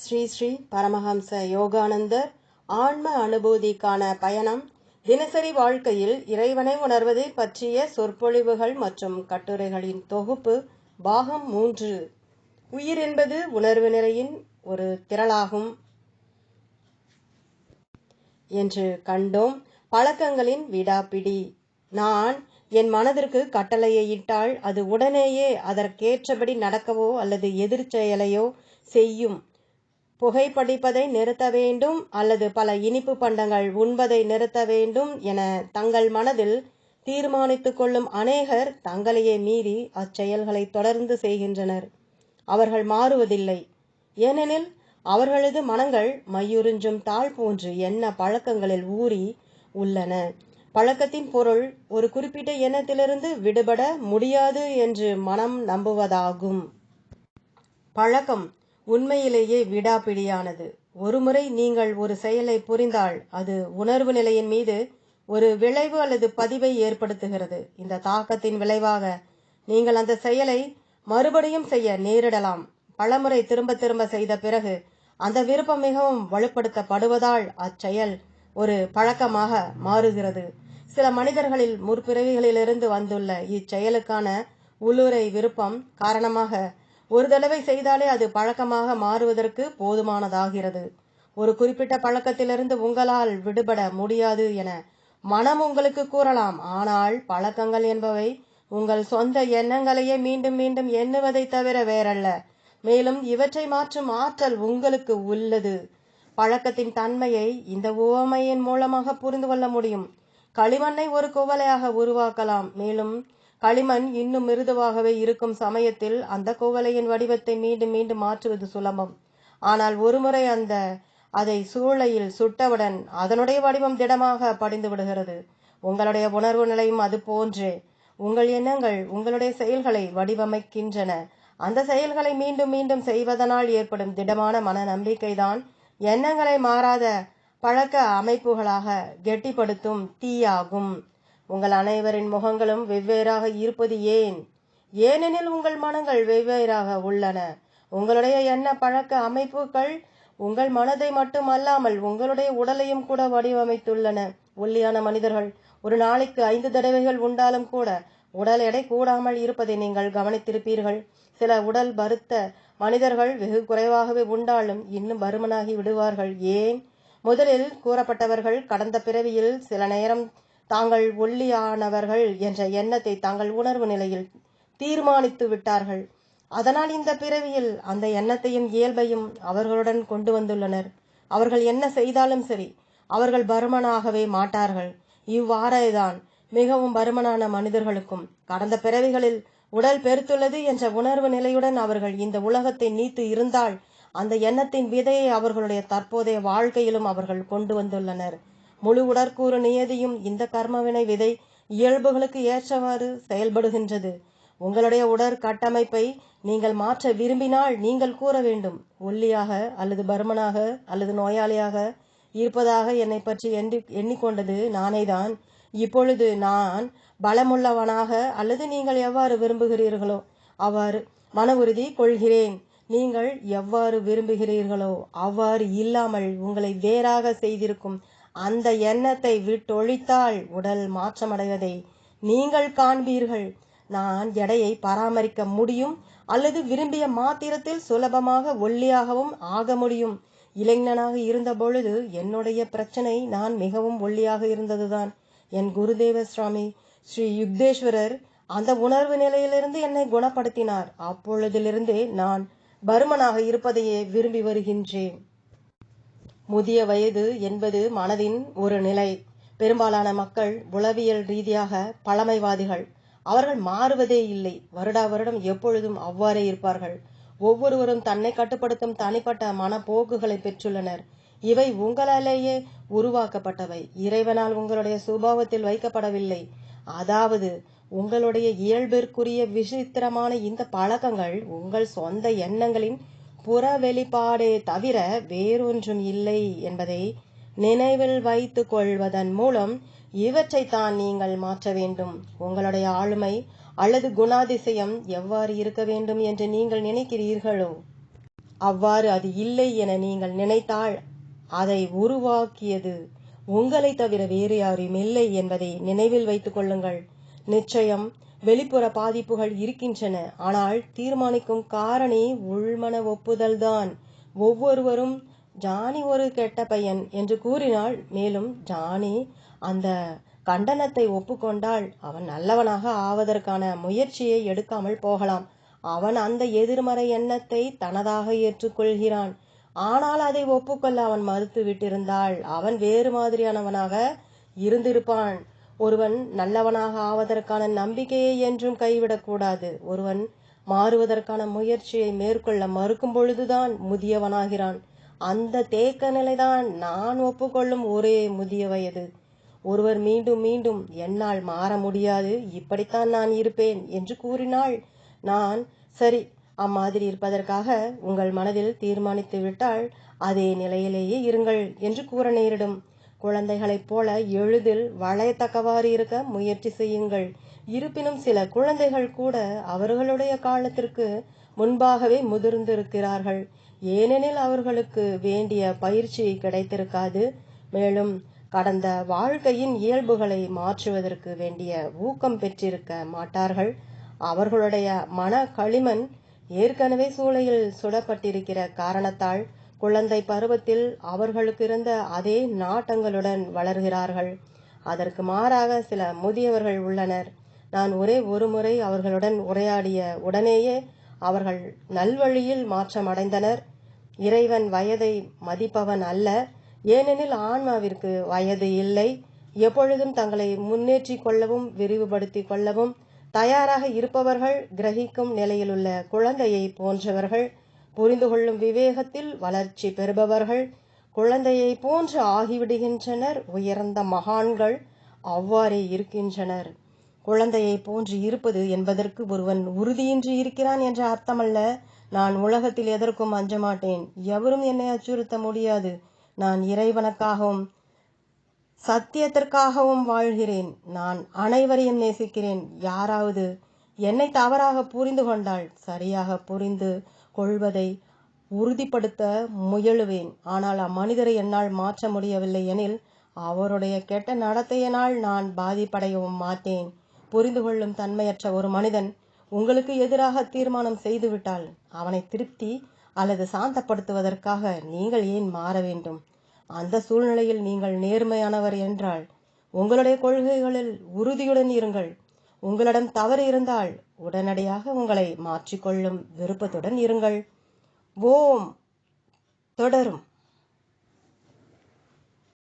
ஸ்ரீ ஸ்ரீ பரமஹம்ச யோகானந்தர் ஆன்ம அனுபூதிக்கான பயணம். தினசரி வாழ்க்கையில் இறைவனை உணர்வதை பற்றிய சொற்பொழிவுகள் மற்றும் கட்டுரைகளின் தொகுப்பு பாகம் மூன்று. உயிர் என்பது உணர்வு நிலையின் ஒரு திரளாகும் என்று கண்டோம். பழக்கங்களின் விடாப்பிடி. நான் என் மனதிற்கு கட்டளையை இட்டால் அது உடனேயே அதற்கேற்றபடி நடக்கவோ அல்லது எதிர்ச்செயலையோ செய்யும். புகைப்பிடிப்பதை நிறுத்த வேண்டும் அல்லது பல இனிப்பு பண்டங்கள் உண்பதை நிறுத்த வேண்டும் என தங்கள் மனதில் தீர்மானித்துக் கொள்ளும் அநேகர் தங்களையே மீறி அச்செயல்களை தொடர்ந்து செய்கின்றனர். அவர்கள் மாறுவதில்லை. ஏனெனில் அவர்களது மனங்கள் மையுறிஞ்சும் தாழ் போன்று என்ன பழக்கங்களில் ஊறி உள்ளன. பழக்கத்தின் பொருள் ஒரு குறிப்பிட்ட எண்ணத்திலிருந்து விடுபட முடியாது என்று மனம் நம்புவதாகும். பழக்கம் உண்மையிலேயே விடாப்பிடியானது. ஒருமுறை நீங்கள் ஒரு செயலை புரிந்தால் அது உணர்வு நிலையின் மீது ஒரு விளைவு அல்லது பதிவை ஏற்படுத்துகிறது. இந்த தாக்கத்தின் விளைவாக நீங்கள் அந்த செயலை மறுபடியும் செய்ய நேரிடலாம். பலமுறை திரும்ப திரும்ப செய்த பிறகு அந்த விருப்பம் மிகவும் வலுப்படுத்தப்படுவதால் அச்செயல் ஒரு பழக்கமாக மாறுகிறது. சில மனிதர்களில் முற்பிறவிகளிலிருந்து வந்துள்ள இச்செயலுக்கான உள்ளுரை விருப்பம் காரணமாக ஒரு தடவை செய்தாலே அது பழக்கமாக மாறுவதற்கு போதுமானதாகிறது. ஒரு குறிப்பிட்ட பழக்கத்திலிருந்து உங்களால் விடுபட முடியாது என மனம் உங்களுக்கு கூறலாம். ஆனால் பழக்கங்கள் என்பவை உங்கள் சொந்த எண்ணங்களையே மீண்டும் மீண்டும் எண்ணுவதை தவிர வேறல்ல. மேலும் இவற்றை மாற்றும் ஆற்றல் உங்களுக்கு உள்ளது. பழக்கத்தின் தன்மையை இந்த உவமையின் மூலமாக புரிந்து கொள்ள முடியும். களிமண்ணை ஒரு குவலையாக உருவாக்கலாம். மேலும் களிமண் இன்னும் மிருதுவாகவே இருக்கும் சமயத்தில் அந்த குவளையின் வடிவத்தை மீண்டும் மீண்டும் மாற்றுவது சுலபம். ஆனால் ஒருமுறை அந்த அதை சூளையில் சுட்டவுடன் அதனுடைய வடிவம் திடமாக படிந்து விடுகிறது. உங்களுடைய உணர்வு நிலையும் அது போன்றே. உங்கள் எண்ணங்கள் உங்களுடைய செயல்களை வடிவமைக்கின்றன. அந்த செயல்களை மீண்டும் மீண்டும் செய்வதனால் ஏற்படும் திடமான மன நம்பிக்கைதான் எண்ணங்களை மாறாத பழக்க அமைப்புகளாக கெட்டிப்படுத்தும் தீயாகும். உங்கள் அனைவரின் முகங்களும் வெவ்வேறாக இருப்பது ஏன்? ஏனெனில் உங்கள் மனங்கள் வெவ்வேறாக உள்ளன. உங்களுடைய எண்ண பழக்க அமைப்புகள் உங்கள் மனதை மட்டும் அல்லாமல் உங்களுடைய உடலையும் கூட வடிவமைத்துள்ளன. ஒல்லியான மனிதர்கள் ஒரு நாளைக்கு ஐந்து தடவைகள் உண்டாலும் கூட உடல் எடை கூடாமல் இருப்பதை நீங்கள் கவனித்திருப்பீர்கள். சில உடல் பருத்த மனிதர்கள் வெகு குறைவாகவே உண்டாலும் இன்னும் பருமனாகி விடுவார்கள். ஏன்? முதலில் கூறப்பட்டவர்கள் கடந்த பிறவியில் சில நேரம் தாங்கள் ஒல்லியானவர்கள் என்ற எண்ணத்தை தங்கள் உணர்வு நிலையில் தீர்மானித்து விட்டார்கள். அதனால் இந்த பிறவியில் அந்த எண்ணத்தையும் இயல்பையும் அவர்களுடன் கொண்டு வந்துள்ளனர். அவர்கள் என்ன செய்தாலும் சரி அவர்கள் பருமனாகவே மாட்டார்கள். இவ்வாறேதான் மிகவும் பருமனான மனிதர்களுக்கும் கடந்த பிறவிகளில் உடல் பெருத்துள்ளது என்ற உணர்வு நிலையுடன் அவர்கள் இந்த உலகத்தை நீத்து இருந்தால் அந்த எண்ணத்தின் விதையை அவர்களுடைய தற்போதைய வாழ்க்கையிலும் அவர்கள் கொண்டு வந்துள்ளனர். முழு உடற்கூறு நியதியும் இந்த கர்மவினை விதை இயல்புகளுக்கு ஏற்றவாறு செயல்படுகின்றது. உங்களுடைய உடற்கட்டமைப்பை நீங்கள் மாற்ற விரும்பினால் நீங்கள் கூற வேண்டும். ஒல்லியாக அல்லது பருமனாக அல்லது நோயாளியாக இருப்பதாக என்னை பற்றி எண்ணி எண்ணிக்கொண்டது நானேதான். இப்பொழுது நான் பலமுள்ளவனாக அல்லது நீங்கள் எவ்வாறு விரும்புகிறீர்களோ அவ்வாறு மன உறுதி கொள்கிறேன். நீங்கள் எவ்வாறு விரும்புகிறீர்களோ அவ்வாறு இல்லாமல் உங்களை வேறாக செய்திருக்கும் அந்த எண்ணத்தை விட்டொழித்தால் உடல் மாற்றமடைவதை நீங்கள் காண்பீர்கள். நான் எடையை பராமரிக்க முடியும் அல்லது விரும்பிய மாத்திரத்தில் சுலபமாக ஒல்லியாகவும் ஆக முடியும். இளைஞனாக இருந்த பொழுது என்னுடைய பிரச்சனை நான் மிகவும் ஒல்லியாக இருந்ததுதான். என் குருதேவ சுவாமி ஸ்ரீ யுக்தேஸ்வரர் அந்த உணர்வு நிலையிலிருந்து என்னை குணப்படுத்தினார். அப்பொழுதிலிருந்தே நான் பருமனாக இருப்பதையே விரும்பி வருகின்றேன். முதிய வயது என்பது மனதின் ஒரு நிலை. பெரும்பாலான மக்கள் உளவியல் ரீதியாக பழமைவாதிகள். அவர்கள் மாறுவதே இல்லை. வருடா வருடம் எப்பொழுதும் அவ்வாறே இருப்பார்கள். ஒவ்வொருவரும் தன்னை கட்டுப்படுத்தும் தனிப்பட்ட மனப்போக்குகளை பெற்றுள்ளனர். இவை உங்களாலேயே உருவாக்கப்பட்டவை. இறைவனால் உங்களுடைய சுபாவத்தில் வைக்கப்படவில்லை. அதாவது உங்களுடைய இயல்பிற்குரிய விசித்திரமான இந்த பழக்கங்கள் உங்கள் சொந்த எண்ணங்களின் புற வெளிப்பாடே தவிர வேறொன்றும் இல்லை என்பதை நினைவில் வைத்து கொள்வதன் மூலம் இவற்றை தான் நீங்கள் மாற்ற வேண்டும். உங்களுடைய ஆளுமை அல்லது குணாதிசயம் எவ்வாறு இருக்க வேண்டும் என்று நீங்கள் நினைக்கிறீர்களோ அவ்வாறு அது இல்லை என நீங்கள் நினைத்தால் அதை உருவாக்கியது உங்களை தவிர வேறு யாரும் இல்லை என்பதை நினைவில் வைத்துக் கொள்ளுங்கள். நிச்சயம் வெளிப்புற பாதிப்புகள் இருக்கின்றன. ஆனால் தீர்மானிக்கும் காரணி உள்மன ஒப்புதல்தான். ஒவ்வொருவரும் ஜானி ஒரு கெட்ட பையன் என்று கூறினாள் மேலும் ஜானி அந்த கண்டனத்தை ஒப்புக்கொண்டால் அவன் நல்லவனாக ஆவதற்கான முயற்சியை எடுக்காமல் போகலாம். அவன் அந்த எதிர்மறை எண்ணத்தை தனதாக ஏற்றுக்கொள்கிறான். ஆனால் அதை ஒப்புக்கொள்ள அவன் மறுத்து விட்டிருந்தால் அவன் வேறு மாதிரியானவனாக இருந்திருப்பான். ஒருவன் நல்லவனாக ஆவதற்கான நம்பிக்கையை என்றும் கைவிடக்கூடாது. ஒருவன் மாறுவதற்கான முயற்சியை மேற்கொள்ள மறுக்கும் பொழுதுதான் முதியவனாகிறான். அந்த தேக்க நிலைதான் நான் ஒப்புக்கொள்ளும் ஒரே முதிய வயது. ஒருவர் மீண்டும் மீண்டும் என்னால் மாற முடியாது இப்படித்தான் நான் இருப்பேன் என்று கூறினாள் நான் சரி அம்மாதிரி இருப்பதற்காக உங்கள் மனதில் தீர்மானித்து விட்டால் அதே நிலையிலேயே இருங்கள் என்று கூற நேரிடும். குழந்தைகளைப் போல எளிதில் வளையத்தக்கவாறு இருக்க முயற்சி செய்யுங்கள். இருப்பினும் சில குழந்தைகள் கூட அவர்களுடைய காலத்திற்கு முன்பாகவே முதிர்ந்திருக்கிறார்கள். ஏனெனில் அவர்களுக்கு வேண்டிய பயிற்சி கிடைத்திருக்காது. மேலும் கடந்த வாழ்க்கையின் இயல்புகளை மாற்றுவதற்கு வேண்டிய ஊக்கம் பெற்றிருக்க மாட்டார்கள். அவர்களுடைய மன களிமண் ஏற்கனவே சூளையில் சுடப்பட்டிருக்கிற காரணத்தால் குழந்தை பருவத்தில் அவர்களுக்கு இருந்த அதே நாட்டங்களுடன் வளர்கிறார்கள். அதற்கு மாறாக சில முதியவர்கள் உள்ளனர். நான் ஒரே ஒரு முறை அவர்களுடன் உரையாடிய உடனேயே அவர்கள் நல்வழியில் மாற்றமடைந்தனர் இறைவன் வயதை மதிப்பவன் அல்ல. ஏனெனில் ஆன்மாவிற்கு வயது இல்லை. எப்பொழுதும் தங்களை முன்னேற்றி கொள்ளவும் விரிவுபடுத்தி கொள்ளவும் தயாராக இருப்பவர்கள் கிரகிக்கும் நிலையிலுள்ள குழந்தையை போன்றவர்கள். புரிந்து கொள்ளும் விவேகத்தில் வளர்ச்சி பெறுபவர்கள் குழந்தையை போன்று ஆகிவிடுகின்றனர். உயர்ந்த மகான்கள் அவ்வாறே இருக்கின்றனர். குழந்தையை போன்று இருப்பது என்பதற்கு ஒருவன் உறுதியின்றி இருக்கிறான் என்ற அர்த்தமல்ல. நான் உலகத்தில் எதற்கும் அஞ்ச மாட்டேன். எவரும் என்னை அச்சுறுத்த முடியாது. நான் இறைவனுக்காகவும் சத்தியத்திற்காகவும் வாழ்கிறேன். நான் அனைவரையும் நேசிக்கிறேன். யாராவது என்னை தவறாக புரிந்து கொண்டால் சரியாக புரிந்து கொள்வதை உறுதிப்படுத்த முயலுவேன். ஆனால் அம்மனிதரை என்னால் மாற்ற முடியவில்லை எனில் அவருடைய கெட்ட நடத்தையினால் நான் பாதிப்படையவும் மாட்டேன். புரிந்து கொள்ளும் தன்மையற்ற ஒரு மனிதன் உங்களுக்கு எதிராக தீர்மானம் செய்துவிட்டால் அவனை திருப்தி அல்லது சாந்தப்படுத்துவதற்காக நீங்கள் ஏன் மாற வேண்டும்? அந்த சூழ்நிலையில் நீங்கள் நேர்மையானவர் என்றால் உங்களுடைய கொள்கைகளில் உறுதியுடன் இருங்கள். உங்களிடம் தவறு இருந்தால் உடனடியாக உங்களை மாற்றிக்கொள்ளும் விருப்பத்துடன் இருங்கள். ஓம். தொடரும்.